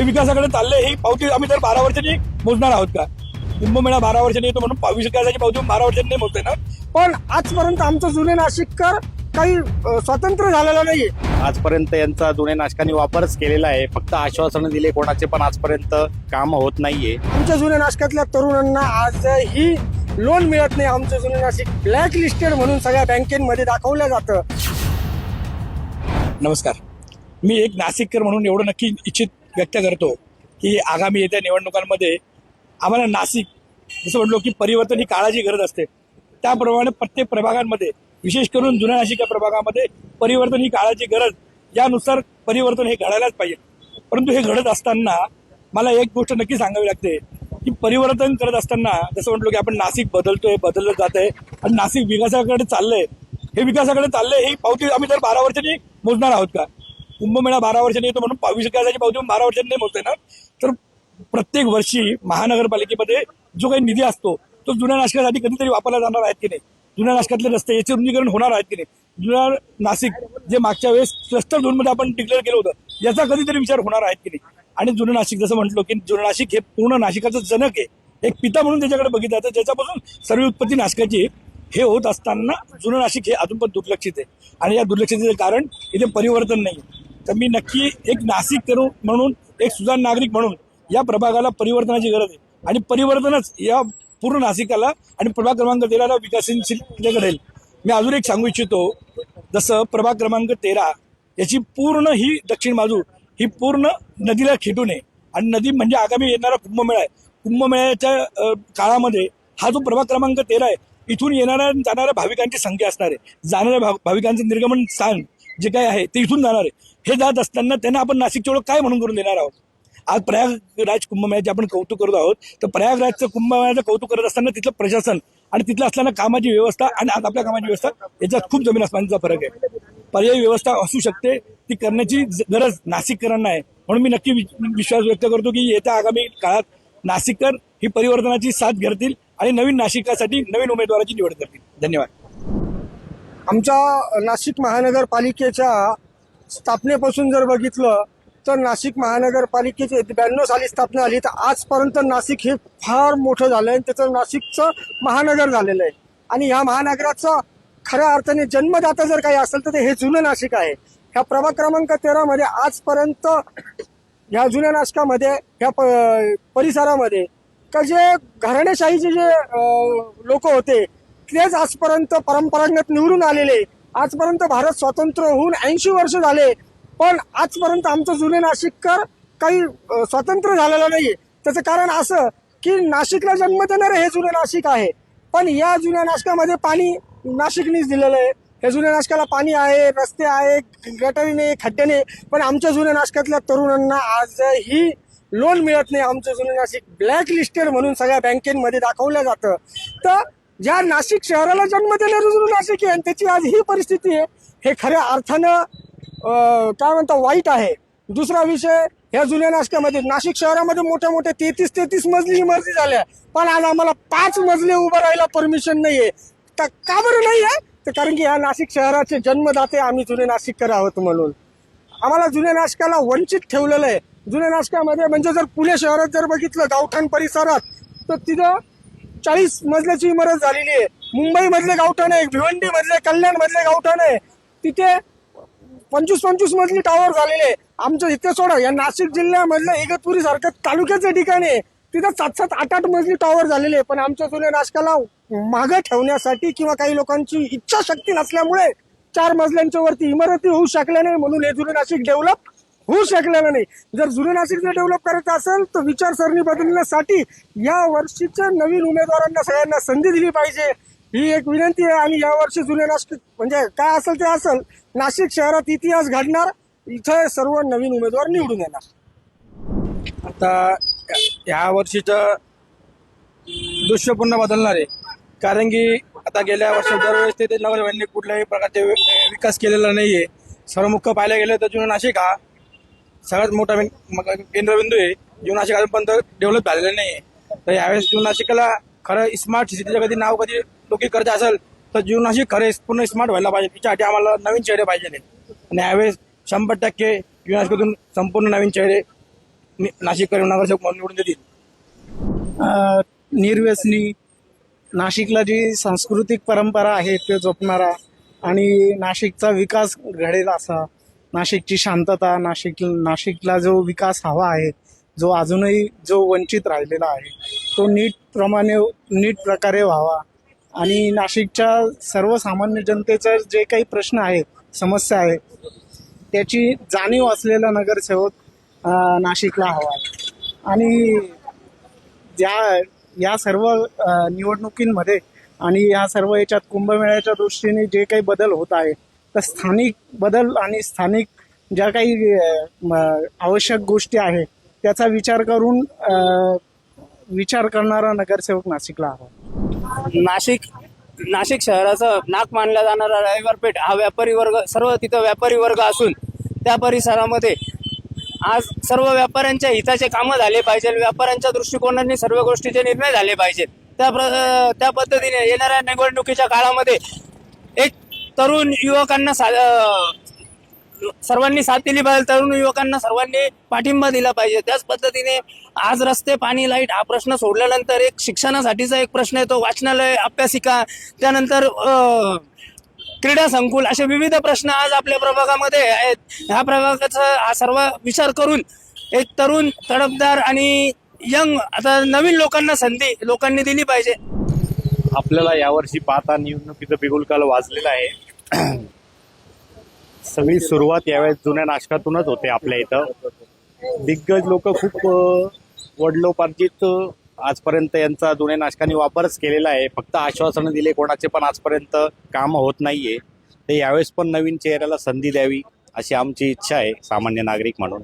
हे विकासाकडे चाललंय ही पावती आम्ही तर बारा वर्षांनी मोजणार आहोत का? कुंभमेळा बारा वर्षांनी येतो म्हणून विकासाची पावती बारा वर्षांनी नाही मोजते ना पण आजपर्यंत आमचं जुने नाशिककर काही स्वतंत्र झालेलं नाहीये. आजपर्यंत यांचा जुने नाशकांनी वापरच केलेला आहे. फक्त आश्वासनं दिले कोणाचे पण आजपर्यंत काम होत नाहीये. आमच्या जुन्या नाशकातल्या तरुणांना आजही लोन मिळत नाही. आमचं जुने नाशिक ब्लॅक लिस्टेड म्हणून सगळ्या बँकेमध्ये दाखवलं जातं. नमस्कार. मी एक नाशिककर म्हणून एवढं नक्की इच्छित व्यक्त करतो की आगामी येत्या निवडणुकांमध्ये आम्हाला नाशिक जसं म्हणलो की परिवर्तन ही काळाची गरज असते. त्याप्रमाणे प्रत्येक प्रभागांमध्ये विशेष करून जुन्या नाशिक या प्रभागामध्ये परिवर्तन ही काळाची गरज यानुसार परिवर्तन हे घडायलाच पाहिजे. परंतु हे घडत असताना मला एक गोष्ट नक्की सांगावी लागते की परिवर्तन करत असताना जसं म्हटलो की आपण नाशिक बदलतोय बदललं जात आहे आणि नाशिक विकासाकडे चाललंय हे विकासाकडे चाललंय ही पावती आम्ही तर बारा वर्षांनी मोजणार आहोत का? कुंभमेळा बारा वर्षांनी येतो म्हणून पा- विकासाची पावती बारा वर्षांनी नाही मोजते ना तर प्रत्येक वर्षी महानगरपालिकेमध्ये जो काही निधी असतो तो जुन्या नाशकासाठी कधीतरी वापरला जाणार आहेत की नाही? जुन्या नाशकातले रस्ते याचे रुंदीकरण होणार आहेत की नाही? जुन्या नाशिक जे मागच्या वेळेस क्लस्टर झोनमध्ये आपण डिक्लेअर केलं होतं याचा कधीतरी विचार होणार आहेत की नाही? आणि जुनं नाशिक जसं म्हटलो की जुनं नाशिक हे पूर्ण नाशिकाचं जनक आहे. एक पिता म्हणून त्याच्याकडे बघितलं जातं. ज्याच्यापासून सर्व उत्पत्ती नाशकाची हे होत असताना जुनं नाशिक हे अजून पण दुर्लक्षित आहे. आणि या दुर्लक्षितेचं कारण इथे परिवर्तन नाही तर मी नक्की एक नाशिक करू म्हणून एक सुजाण नागरिक म्हणून या प्रभागाला परिवर्तनाची गरज आहे. आणि परिवर्तनच या पूर्ण नाशिकाला आणि प्रभाग क्रमांक तेराला विकसनशील घडेल मी अजून एक सांगू इच्छितो जसं प्रभाग क्रमांक तेरा याची पूर्ण ही दक्षिण बाजू ही पूर्ण नदीला खेटू आहे आणि नदी म्हणजे आगामी येणारा कुंभमेळा आहे. कुंभमेळ्याच्या काळामध्ये हा जो प्रभाग क्रमांक तेरा आहे इथून येणाऱ्या जाणाऱ्या भाविकांची संख्या असणार आहे. जाणाऱ्या भाविकांचं निर्गमन स्थान जे काय आहे ते इथून जाणार आहे. हे जात असताना त्यांना आपण नाशिकची ओळख काय म्हणून करून देणार आहोत? आज प्रयागराज कुंभमेळ्याचे आपण कौतुक करत आहोत. तर प्रयागराजचं कुंभमेळ्याचं कौतुक करत असताना तिथलं प्रशासन आणि तिथलं असताना कामाची व्यवस्था आणि आज आपल्या कामाची व्यवस्था याच्यात खूप जमीन आसमानाचा फरक आहे. पर्यायी व्यवस्था असू शकते. ती करण्याची गरज नाशिककरांना आहे. म्हणून मी नक्की विश्वास व्यक्त करतो की येत्या आगामी काळात नाशिककर ही परिवर्तनाची साथ घेतील आणि नवीन नाशिकासाठी नवीन उमेदवाराची निवड करतील. धन्यवाद. आमच्या नाशिक महानगरपालिकेच्या स्थापनेपासून जर बघितलं तर नाशिक महानगरपालिकेची ब्याण्णव साली स्थापना झाली. तर आजपर्यंत नाशिक हे फार मोठं झालं आणि त्याचं नाशिकचं महानगर झालेलं आहे. आणि ह्या महानगराचं खऱ्या अर्थाने जन्मदाता जर काही असेल तर ते हे जुनं नाशिक आहे. ह्या प्रभाग क्रमांक तेरामध्ये आजपर्यंत ह्या जुन्या नाशकामध्ये ह्या प- परिसरामध्ये का जे घराणेशाहीचे जे लोक होते तेच आजपर्यंत परंपरागत निवडून आलेले आजपर्यंत भारत स्वतंत्र होऊन ऐंशी वर्ष झाले. पण आजपर्यंत आमचं जुने नाशिककर काही अ, स्वतंत्र झालेलं नाही त्याचं कारण असं की नाशिकला जन्म देणारे हे जुने नाशिक आहे. पण या जुन्या नाशकामध्ये पाणी नाशिकनीच दिलेलं आहे. या जुन्या नाशकाला पाणी आहे रस्ते आहे गटरीने खड्ड्याने पण आमच्या जुन्या नाशकातल्या तरुणांना आजही लोन मिळत नाही. आमचं जुने नाशिक ब्लॅक लिस्टेड म्हणून सगळ्या बँकेमध्ये दाखवलं जातं. तर ज्या नाशिक शहराला जन्म देणार रुजून नाशिक आहे आणि त्याची आज ही परिस्थिती आहे हे खऱ्या अर्थानं काय म्हणतो वाईट आहे. दुसरा विषय ह्या जुन्या नाशकामध्ये नाशिक शहरामध्ये मोठ्या मोठ्या तेहतीस तेहतीस मजली इमारती झाल्या. पण आज आम्हाला पाच मजले उभं राहायला परमिशन नाही आहे तर का बरं नाही आहे? तर कारण की ह्या नाशिक शहराचे जन्मदाते आम्ही जुने नाशिककर आहोत म्हणून. आम्हाला जुन्या नाशकाला वंचित ठेवलेलं आहे. जुन्या नाशकामध्ये म्हणजे जर पुणे शहरात जर बघितलं गावठाण परिसरात तर तिथं चाळीस मजल्याची इमारत झालेली आहे मुंबई मधले गावठाण आहे भिवंडी मधले कल्याण मधले गावठाण आहे तिथे पंचवीस पंचवीस मजली टावर झालेले आहे. आमच्या इथे सोडा या नाशिक जिल्ह्यामधलं इगतपुरी सारखं तालुक्याचं ठिकाण आहे तिथं सात सात आठ आठ मजली टॉवर झालेले आहे. पण आमच्या जुन्या नाशकाला मागं ठेवण्यासाठी किंवा काही लोकांची इच्छाशक्ती नसल्यामुळे चार मजल्यांच्या वरती इमारती होऊ शकल्या नाही म्हणून हे जुने नाशिक डेव्हलप होऊ शकलेलं नाही. जर जुने नाशिक जर डेव्हलप करायचं असेल तर विचारसरणी बदलण्यासाठी या वर्षीच्या नवीन उमेदवारांना सगळ्यांना संधी दिली पाहिजे. ही एक विनंती आहे आणि या वर्षी जुने नाशिक म्हणजे काय असेल ते असेल नाशिक शहरात इतिहास घडणार इथं सर्व नवीन उमेदवार निवडून येणार. आता ह्या वर्षीचं दृश्य पुन्हा बदलणार आहे. कारण की आता गेल्या वर्षी दरवेळेस ते नगरवाहिनी कुठल्याही प्रकारचे विकास केलेला नाहीये. सर्व मुख्य पाहायला गेलं तर जुना नाशिक हा सगळ्यात मोठा केंद्रबिंदू आहे. जीवनाशिक अजूनपर्यंत डेव्हलप झालेलं नाही तर यावेळेस जीवनाशिकला खरं स्मार्ट सिटीचं कधी नाव कधी लोक करायचं असेल तर जीवनाशिक नाशिक खरं पूर्ण स्मार्ट व्हायला पाहिजे. त्याच्यासाठी आम्हाला नवीन चेहरे पाहिजे आणि यावेळेस शंभर टक्के जीवनाशिकतून संपूर्ण नवीन चेहरे नाशिककर नगरसेवक म्हणून निवडून देतील. निर्व्यसनी नाशिकला जी सांस्कृतिक परंपरा आहे ते जपणारा आणि नाशिकचा विकास घडेल असा नाशिकची शांतता नाशिक नाशिकला जो विकास हवा आहे जो अजूनही जो वंचित राहिलेला आहे तो नीट प्रमाणे नीट प्रकारे व्हावा. आणि नाशिकच्या सर्वसामान्य जनतेचा जे काही प्रश्न आहेत समस्या आहे त्याची जाणीव असलेला नगरसेवक नाशिकला हवा आहे. आणि ज्या या सर्व निवडणुकींमध्ये आणि या सर्व याच्यात कुंभमेळ्याच्या दृष्टीने जे काही बदल होत आहे तर स्थानिक बदल आणि स्थानिक ज्या काही म, आवश्यक गोष्टी आहेत त्याचा विचार करून विचार करणारा नगरसेवक नाशिकला हवा. नाशिक नाशिक शहराचं नाक मानला जाणारा रविवार पेठ हा व्यापारी वर्ग सर्व तिथं व्यापारी वर्ग असून त्या परिसरामध्ये आज सर्व व्यापाऱ्यांच्या हिताचे कामं झाले पाहिजे व्यापाऱ्यांच्या दृष्टिकोनाने सर्व गोष्टीचे निर्णय झाले पाहिजेत. त्या प्र त्या पद्धतीने येणाऱ्या निवडणुकीच्या काळामध्ये एक तरुण युवकांना सा सर्वांनी साथ दिली पाहिजे. तरुण युवकांना सर्वांनी पाठिंबा दिला पाहिजे. त्याच पद्धतीने आज रस्ते पाणी लाइट हा प्रश्न सोडल्यानंतर एक शिक्षणासाठीचा एक प्रश्न येतो वाचनालय अभ्यासिका त्यानंतर क्रीडा संकुल असे विविध प्रश्न आज आपल्या प्रभागामध्ये आहेत. ह्या प्रभागाचा हा सर्व विचार करून एक तरुण तडफदार आणि यंग आता नवीन लोकांना संधी लोकांनी दिली पाहिजे. आपल्याला यावर्षी पाहता निवडणुकीचं बिगुल काल वाजलेलं आहे. सगळी सुरुवात यावेळेस जुन्या नाशकातूनच होते आपल्या इथं. दिग्गज लोक खूप वडलोपार्जित आजपर्यंत यांचा जुन्या नाशकाने वापरच केलेला आहे. फक्त आश्वासनं दिले कोणाचे पण आजपर्यंत काम होत नाहीये. तर यावेळेस पण नवीन चेहऱ्याला संधी द्यावी अशी आमची इच्छा आहे सामान्य नागरिक म्हणून.